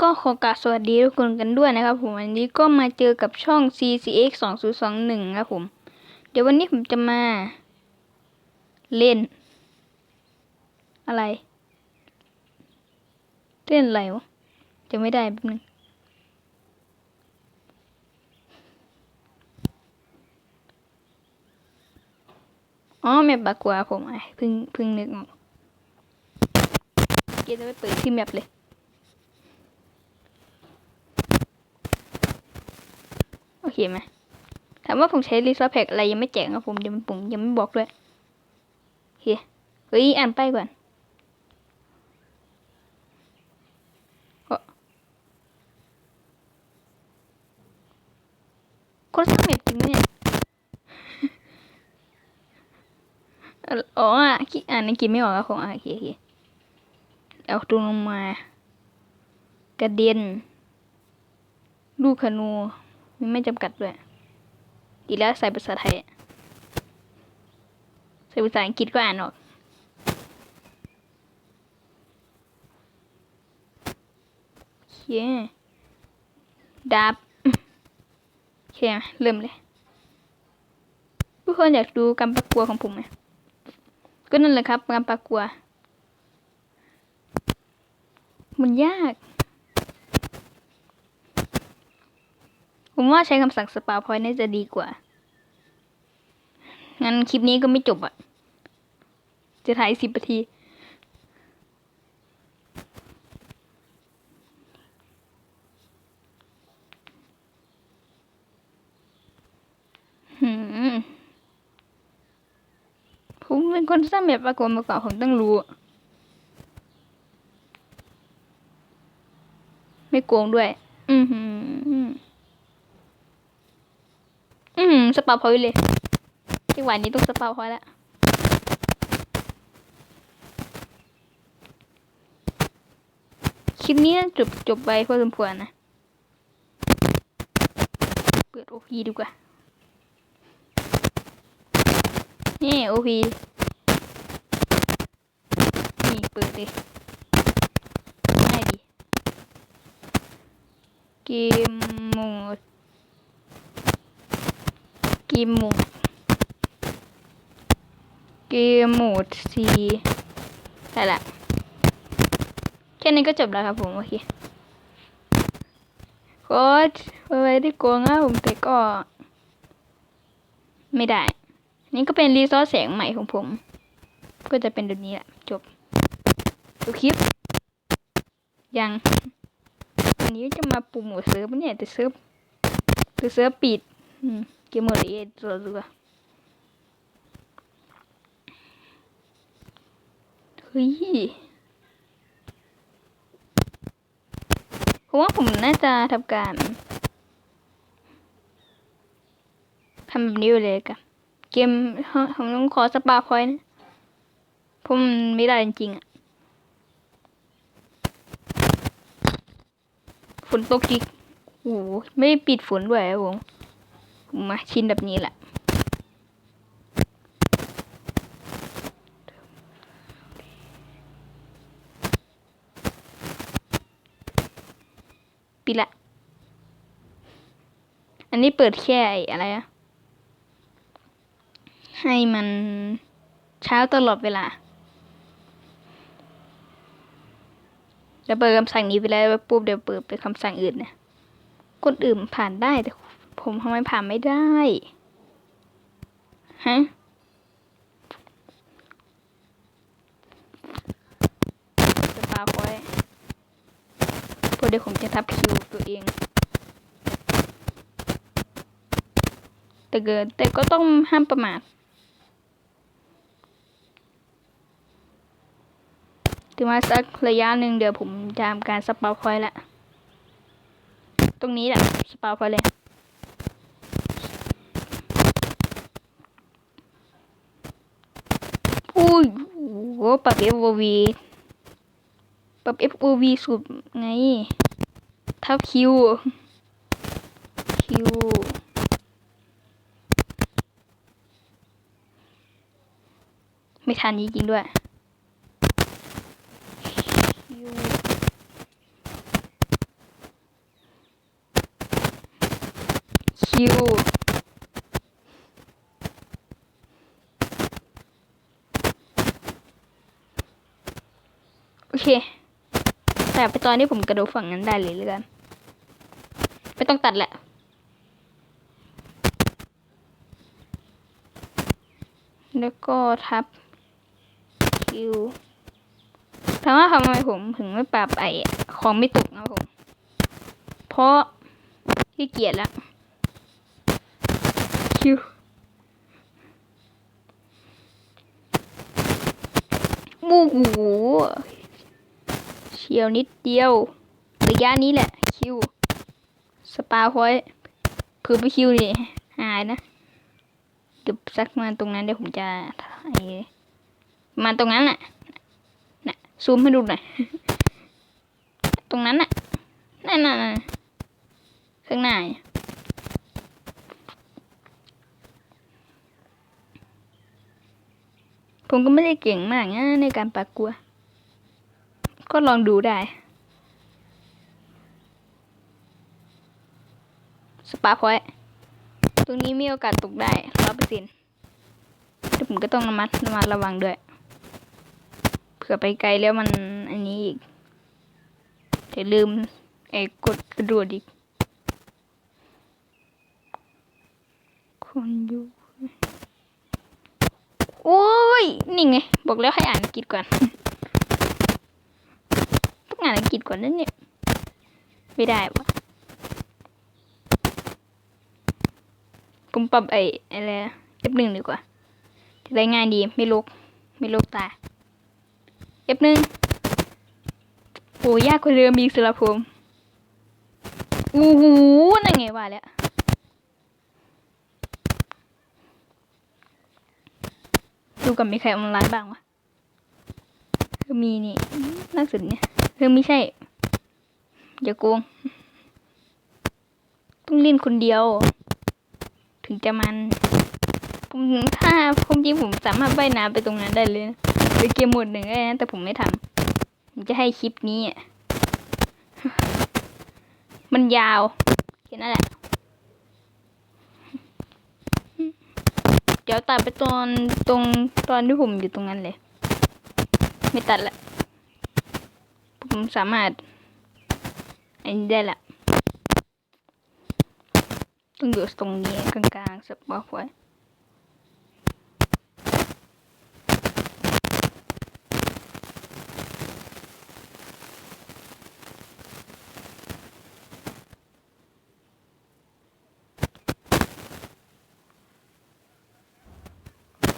ก็ขอกราบสวัสดีทุกคนกันด้วยนะครับผมวันนี้ก็มาเจอกับช่อง CCX 2021ครับผม เดี๋ยววันนี้ผมจะมา เล่น อะไร เล่นอะไรวะจะไม่ได้แป๊บนึงอ๋อแมปบากกว่าผมไอ้พิ่งพิ่งนึกออกเกียร์จะไปเปิดที่แมปเลย โอ เคไหมถามว่าผมใช้รีซอสแพ็กอะไรยังไม่แจกครับผมเดี๋ยวมันปุ่มยังไม่บอกด้วยโอเคเฮ้ยอ่านไปก่อนคนสร้างเม็ดจริงเนี่ยอ๋ออะคิอ่านในกินไม่ออกครับผมอะโอเคโอเคเอาตัวลงมา กระเด็น ลูกขนู มันไม่จำกัดด้วยอีกแล้วใส่ภาษาไทย ใส่ภาษาอังกฤษก็อ่านออกโอเคดาบโอเคเริ่มเลยทุกคนอยากดูการประกวของผมไหมก็นั่นแหละครับการประกวมันยาก ผมว่าใช้คำสั่งสปาพอยต์น่าจะดีกว่า งั้นคลิปนี้ก็ไม่จบอะ่ะ จะถ่ายสิบนาทีผมเป็นคนสร้างแบบประกวดมาก่อนผมต้องรู้ ไม่โกงด้วย อือหือ อืม สปาพอยเลยจังหวะนี้ต้องสปาพอยแล้วคลิปนี้จบจบไปพอสมควรนะ เปิดโอพีดีกว่า นี่โอพีนี่เปิดดิง่ายดี เกมโหมด เกมโหมดเกมโหมดซีได้ละแค่นี้ก็จบแล้วครับผมโอเคโค้ดไว้ที่โกงนะผมแต่ก็ ไม่ได้ นี่ก็เป็นรีซอสแสงใหม่ของผม ก็จะเป็นแบบนี้แหละจบดูคลิป ยังวันนี้จะมาปูหมูเซิร์ฟเนี่ยแต่เซิร์ฟแต่เซิร์ฟปิด อืม เกมโหมดเอตัวเรือเฮ้ยผมว่าผมน่าจะทำการทำแบบนี้ไปเลยกันเกมผมต้องขอสปาพอยนะผมไม่ได้จริงๆอะฝนตกจิกโอ้โหไม่ปิดฝนด้วยผม มาชินแบบนี้แหละ ปิดละ อันนี้เปิดแค่อะไรอะให้มันเช้าตลอดเวลาแล้วเปิดคำสั่งนี้ไปแล้วปุ๊บเดี๋ยวเปิดเป็นคำสั่งอื่นเนี่ยคนอื่นผ่านได้แต่ ผมทำไมผ่านไม่ได้ ฮะสปาคอยเพราะเดี๋ยวผมจะทับคิวตัวเอง แต่เกินแต่ก็ต้องห้ามประมาทถึงมาสักระยะหนึ่งเดี๋ยวผมจะทำการสปาคอยละ ตรงนี้แหละ สปาคอยเลย ว่าปรับ FOV ปรับ FOV สุดไง ทับคิว คิว ไม่ทันจริงๆด้วยคิว เค แต่ไปตอนนี้ผมกระโดดฝั่งนั้นได้เลยเลื่อนไม่ต้องตัดแหละ แล้วก็ทับคิวถามว่าทำไมผมถึงไม่ปรับไอ้ของไม่ตกนะผม เพราะขี้เกียจแล้วคิวมูหู เชียวนิดเดียวระยะนี้แหละคิวสปาพอยต์คือไปคิวนี่หายนะเดี๋ยวสักมาตรงนั้นเดี๋ยวผมจะไอ้มาตรงนั้นน่ะน่ะซูมให้ดูหน่อยตรงนั้นน่ะนั่นน่ะข้างหน้าผมก็ไม่ได้เก่งมากนะในการปากกลัว ก็ลองดูได้ สปาพอยตรงนี้มีโอกาสตกได้ร้อยเปอร์เซ็นต์แต่ผมก็ต้องระมัดระมัดระวังด้วย เผื่อไปไกลแล้วมันอันนี้อีกเดี๋ยวลืมไอ้กดกระโดดอีก คนอยู่โอ้ย นี่ไง บอกแล้วให้อ่านกฤษก่อน งานอังกฤษก่อนนั่นเนี่ย ไม่ได้ปะผมปรับไอ้อะไรเอฟหนึ่งดีกว่าจะได้ง่ายดีไม่ลกไม่ลกตาเอฟหนึ่งโอ้ยากกว่าเดิมอีกสำหรับผมอู้หูนั่นไงว่าแล้วดูกับมีใครออนไลน์บ้างวะมีนี่ล่าสุดเนี่ย อไม่ใช่ อย่าโกง ต้องเล่นคนเดียว ถึงจะมัน ผมถ้าผมจริงผมสามารถว่ายน้ำไปตรงนั้นได้เลยไปเกมหมดหนึ่งได้นะแต่ผมไม่ทำผมจะให้คลิปนี้ มันยาวแค่นั้นแหละ เดี๋ยวตัดไปตอนตรงตอนที่ผมอยู่ตรงนั้นเลย ไม่ตัดละ ผมสามารถ อันนี้ได้ละต้องอยู่ตรงนี้กลางๆสปอร์ไว้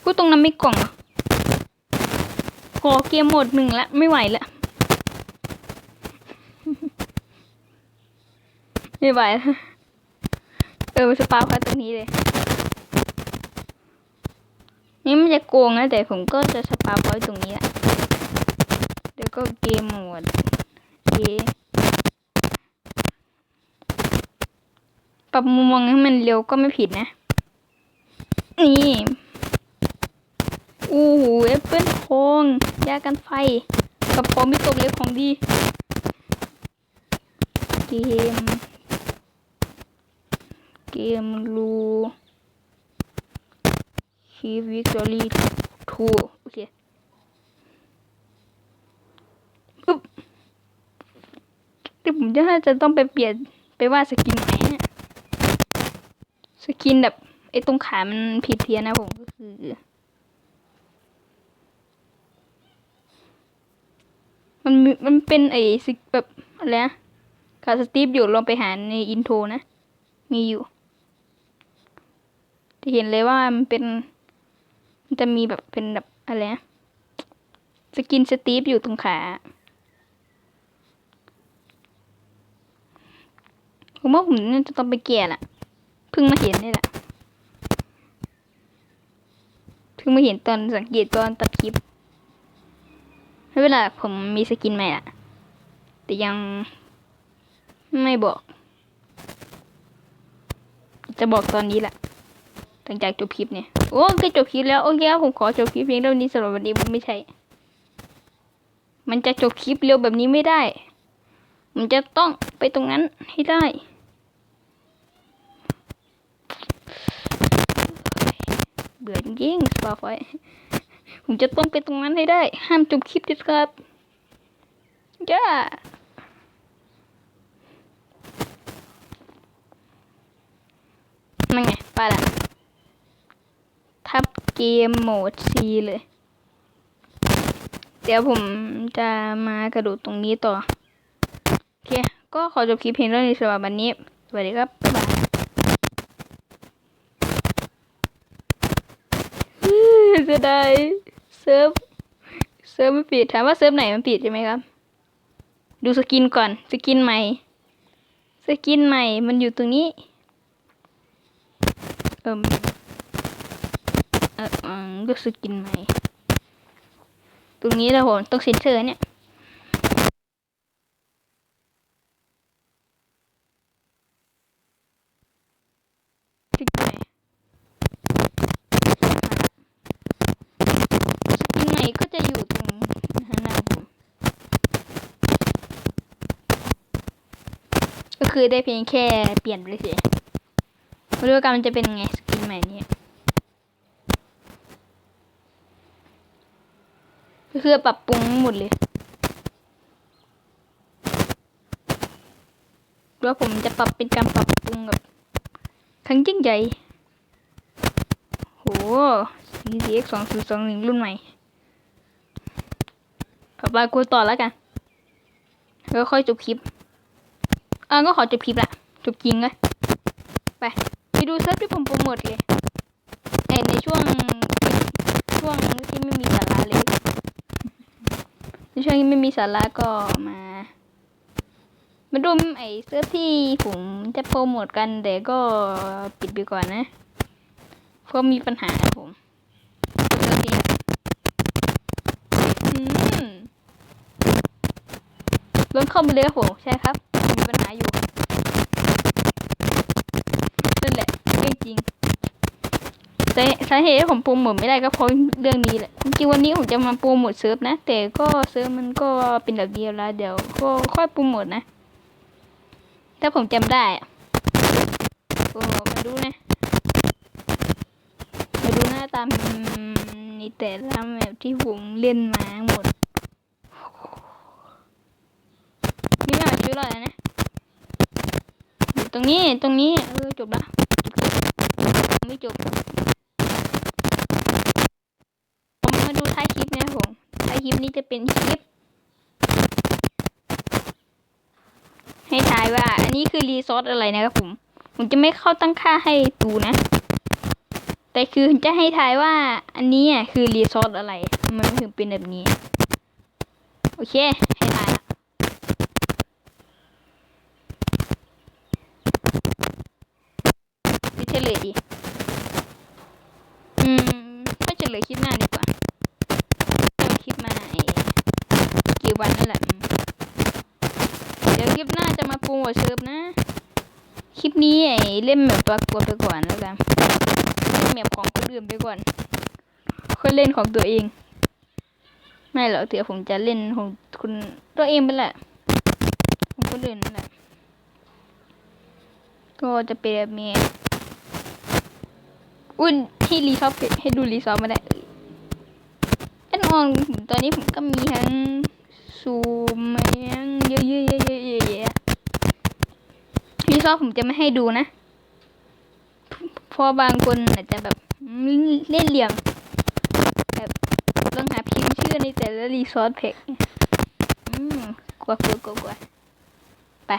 กูตรงนั้นไม่กล่องเหรอเกมหมดหนึ่งละไม่ไหวละ ไม่ไหวละเออสปาร์คตรงนี้เลย นี่มันจะโกงนะแต่ผมก็จะสปาร์พอยต์ตรงนี้แหละเดี๋ยวก็เกมหมดเอปรับมุมมองให้มันเร็วก็ไม่ผิดนะ นี่อู้หูแอปเปิลทองยากันไฟ กับพอมิตกเล็กของดี เกม เกมรูคีวิกตอรี่ทูโอเคอึ๊บแต่ผมจะน่าจะต้องไปเปลี่ยนไปว่าสกินใหม่เนี่ยสกินแบบไอ้ตรงขามันผิดเพี้ยนนะผมก็คือมันมีมันเป็นไอ้สิแบบอะไรนะขาสตีฟอยู่ลองไปหาในอินโทรนะ มีอยู่ จะเห็นเลยว่ามันเป็น มันจะมีแบบเป็นแบบอะไรนะสกินสตีฟอยู่ตรงขาผมว่าผมน่าจะต้องไปแก่ละเพิ่งมาเห็นนี่แหละเพิ่งมาเห็นตอนสังเกตตอนตัดคลิปไม่เป็นไรผมมีสกินใหม่ละแต่ยังไม่บอก จะบอกตอนนี้แหละ หลังจากจบคลิปเนี่ย โอ้ก็จบคลิปแล้ว โอเคครับผมขอจบคลิปเพียงเท่านี้สำหรับวันนี้มันไม่ใช่ มันจะจบคลิปเร็วแบบนี้ไม่ได้ มันจะต้องไปตรงนั้นให้ได้เบื่อจริงสปาไฟผมจะต้องไปตรงนั้นให้ได้ ห้ามจบคลิปเด็ดขาดจ้านั่นไงไปละ เกมโหมด C เลย เดี๋ยวผมจะมากระโดดตรงนี้ต่อ โอเค ก็ขอจบคลิปเพียงเท่านี้สำหรับวันนี้ สวัสดีครับ บ๊ายบายเสียดายเซิร์ฟเซิร์ฟไม่ปิดถามว่าเซิร์ฟไหนมันปิดใช่ไหมครับ ดูสกินก่อน สกินใหม่ สกินใหม่มันอยู่ตรงนี้ เอิม เอออเออดูสกินใหม่ ตรงนี้แล้วผมต้องเซ็นเซอร์เนี่ยสกินใหม่สกินใหม่ก็จะอยู่ตรงหน้าผมก็คือได้เพียงแค่เปลี่ยนไปเฉยไม่รู้ว่ามันจะเป็นไงสกินใหม่เนี้ก็ คือปรับปรุงหมดเลยหรือว่าผมจะปรับเป็นการปรับปรุงแบบครั้งยิ่งใหญ่โห CCX สองศูนย์สองหนึ่งรุ่นใหม่ขอบายกูต่อแล้วกัน แล้วค่อยจบคลิปอ่าก็ขอจบคลิปละ จบจริงเลยไป ไปดูเซิร์ฟที่ผมโปรโมทเลยในช่วงช่วงที่ไม่มีสาระเลย ในช่วงที่ไม่มีสาระก็มา มาดูไอเซิร์ฟที่ผมจะโปรโมทกันแต่ก็ปิดไปก่อนนะเพราะมีปัญหาผมเซิร์ฟนี้อืมลงเข้าไปเลยครับผมใช่ครับ มีปัญหาอยู่นั่นแหละเรื่องจริง แต่สาเหตุที่ผมโปรโมทไม่ได้ก็เพราะเรื่องนี้แหละ จริงวันนี้ผมจะมาโปรโมทเซิร์ฟนะ แต่ก็เซิร์ฟมันก็เป็นแบบเดียวล้วเดี๋ยวก็ค่อยโปรโมทนะ ถ้าผมจำได้อะโอ้มาดูนะ มาดูหน้าตามในแต่ละแบบที่ผมเล่นมาหมด นี่ไม่อาจช่วยรอดแล้วนะอยู่ตรงนี้ตรงนี้เออจบละไม่จบ ผมมาดูท้ายคลิปนะผม ท้ายค ลิปนี้จะเป็นคลิป ให้ทายว่า อันนี้คือรีซอสอะไรนะครับผม ผมจะไม่เข้าตั้งค่าให้ดูนะ แต่คือจะให้ทายว่า อันนี้อะคือรีซอสอะไรทำไมมันถึงเป็นแบบนี้ โอเค ให้ทายละไปเฉลยดี อืมก็เฉลยคลิปหน้าดีกว่าต้องคลิปมาไอ้กี่วันนั่นแหละอืม เดี๋ยวคลิปหน้าจะมาโปรโมทเซิร์ฟนะ คลิปนี้ไอ้เล่นแบบปรากฏไปก่อนแล้วกันเล่นแบบของคนอื่นไปก่อน ค่อยเล่นของตัวเอง ไม่หรอกเดี๋ยวผมจะเล่นของคุณตัวเองไปแหละของคนอื่นนั่นแหละก็จะเป็นแบบนี้อุ้ยให้รีซอฟให้ดูรีซอฟมาได้เอ่นออนตอนนี้ผมก็มีทั้งซูมมายังเยอะๆๆๆ ชอบผมจะไม่ให้ดูนะ เพราะบางคนอาจจะแบบเล่นเหลี่ยม แบบต้องหาพิมพ์ชื่อในแต่ละรีซอสเพกอืมกลัวกลัวกลัวกลัวไป